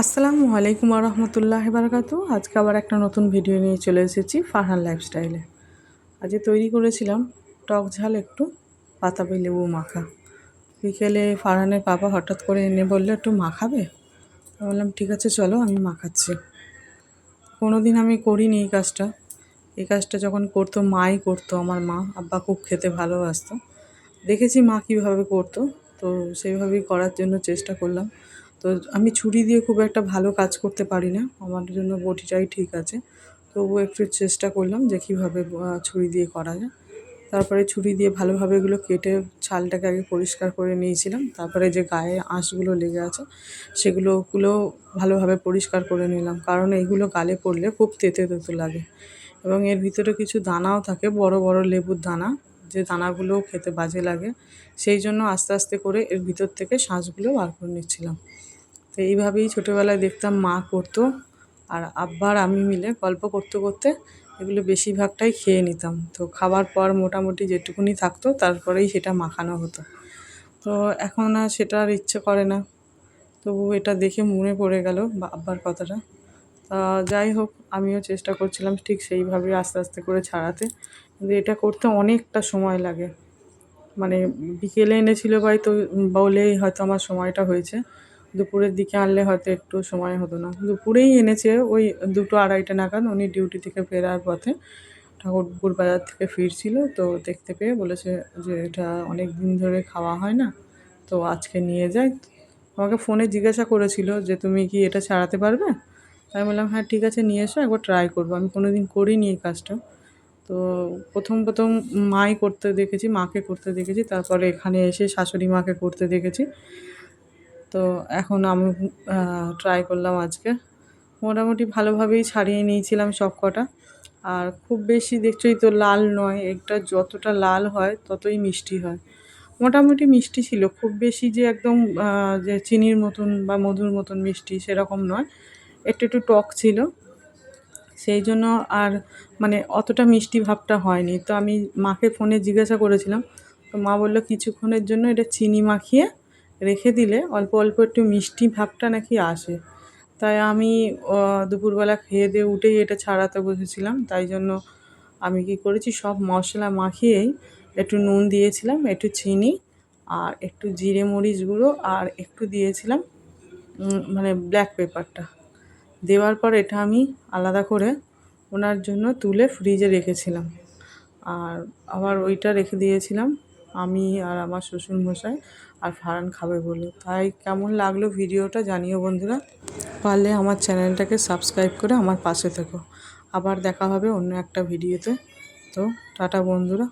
আসসালামু আলাইকুম রহমতুল্লাহ বারকাতু আজকে আবার একটা নতুন ভিডিও নিয়ে চলে এসেছি ফারহান লাইফস্টাইলে আজকে তৈরি করেছিলাম টক ঝাল একটু পাতাবি লেবু মাখা। বিকেলে ফারহানের পাপা হঠাৎ করে এনে বললে, একটু মাখাবে? বললাম, ঠিক আছে, চলো, আমি মাখাচ্ছি। কোনো দিন আমি করিনি এই কাজটা। এই কাজটা যখন করতো, মাই করতো, আমার মা, আব্বা খুব খেতে ভালোবাসতো। দেখেছি মা কীভাবে করতো, তো সেইভাবেই করার জন্য চেষ্টা করলাম। তো আমি ছুরি দিয়ে খুব একটা ভালো কাজ করতে পারি না। আমার জন্য বটিটাই ঠিক আছে। তবুও একটু চেষ্টা করলাম যে কীভাবে ছুরি দিয়ে করা যায়। তারপরে ছুরি দিয়ে ভালোভাবে এগুলো কেটে ছালটাকে আগে পরিষ্কার করে নিয়েছিলাম। তারপরে যে গায়ে আঁশগুলো লেগে আছে, সেগুলোগুলো ভালোভাবে পরিষ্কার করে নিলাম। কারণ এইগুলো গালে পড়লে খুব তেতে তেতো লাগে। এবং এর ভিতরে কিছু দানাও থাকে, বড় বড় লেবুর দানা, যে দানাগুলোও খেতে বাজে লাগে। সেই জন্য আস্তে আস্তে করে এর ভিতর থেকে শাঁসগুলো বার করে নিচ্ছিলাম। তো এইভাবেই ছোটোবেলায় দেখতাম মা করতো। আর আব্বার আমি মিলে গল্প করতে করতে এগুলো বেশিরভাগটাই খেয়ে নিতাম। তো খাবার পর মোটামুটি যেটুকুনি থাকতো তারপরেই সেটা মাখানো হতো। তো এখন আর সেটা আর ইচ্ছে করে না। তবু এটা দেখে মনে পড়ে গেল আব্বার কথাটা। তা যাই হোক, আমিও চেষ্টা করছিলাম ঠিক সেইভাবে আস্তে আস্তে করে ছাড়াতে। কিন্তু এটা করতে অনেকটা সময় লাগে। মানে বিকেলে এনেছিল ভাই তো বলেই হয়তো আমার সময়টা হয়েছে। দুপুরের দিকে আনলে হয়তো একটু সময় হতো না। দুপুরেই এনেছে ওই দুটো আড়াইটা নাগাদ, উনি ডিউটি থেকে ফেরার পথে ঠাকুরপুর বাজার থেকে ফিরছিল, তো দেখতে পেয়ে বলেছে যে এটা অনেক দিন ধরে খাওয়া হয় না, তো আজকে নিয়ে যাই। আমাকে ফোনে জিজ্ঞাসা করেছিল যে, তুমি কি এটা ছাড়াতে পারবে? আমি বললাম হ্যাঁ ঠিক আছে, নিয়ে এসো, একবার ট্রাই করব। আমি কোনো দিন করিনি এই কাজটা। তো প্রথম প্রথম মাই করতে দেখেছি, মাকে করতে দেখেছি, তারপরে এখানে এসে শাশুড়ি মাকে করতে দেখেছি। তো এখন আমি ট্রাই করলাম আজকে। মোটামুটি ভালোভাবেই ছাড়িয়ে নিয়েছিলাম সব কটা আর খুব বেশি দেখছোই তো লাল নয় এটা যতটা লাল হয় ততই মিষ্টি হয়। মোটামুটি মিষ্টি ছিল, খুব বেশি যে একদম যে চিনির মতন বা মধুর মতন মিষ্টি সেরকম নয়। একটু একটু টক ছিল। সেই জন্য আর মানে অতটা মিষ্টি ভাবটা হয়নি। তো আমি মাকে ফোনে জিজ্ঞাসা করেছিলাম, তো মা বলল কিছুক্ষণের জন্য এটা চিনি মাখিয়ে রেখে দিলে অল্প অল্প একটু মিষ্টি ভাবটা নাকি আসে। তাই আমি দুপুরবেলা খেয়ে দিয়ে উঠেই এটা ছাড়াতে বসেছিলাম। তাই জন্য আমি কি করেছি, সব মশলা মাখিয়েই একটু নুন দিয়েছিলাম, একটু চিনি আর একটু জিরে মরিচ গুঁড়ো আর একটু দিয়েছিলাম মানে ব্ল্যাক পেপারটা দেওয়ার পর এটা আমি আলাদা করে ওনার জন্য তুলে ফ্রিজে রেখেছিলাম। আর আবার ওইটা রেখে দিয়েছিলাম। আমি আর আমার শ্বশুর মশাই আর ফারান খাবে বলে। তাই কেমন লাগল ভিডিওটা জানিও বন্ধুরা। পারলে আমার চ্যানেলটাকে সাবস্ক্রাইব করে আমার পাশে থেকো। আবার দেখা হবে অন্য একটা ভিডিওতে। তো টাটা বন্ধুরা।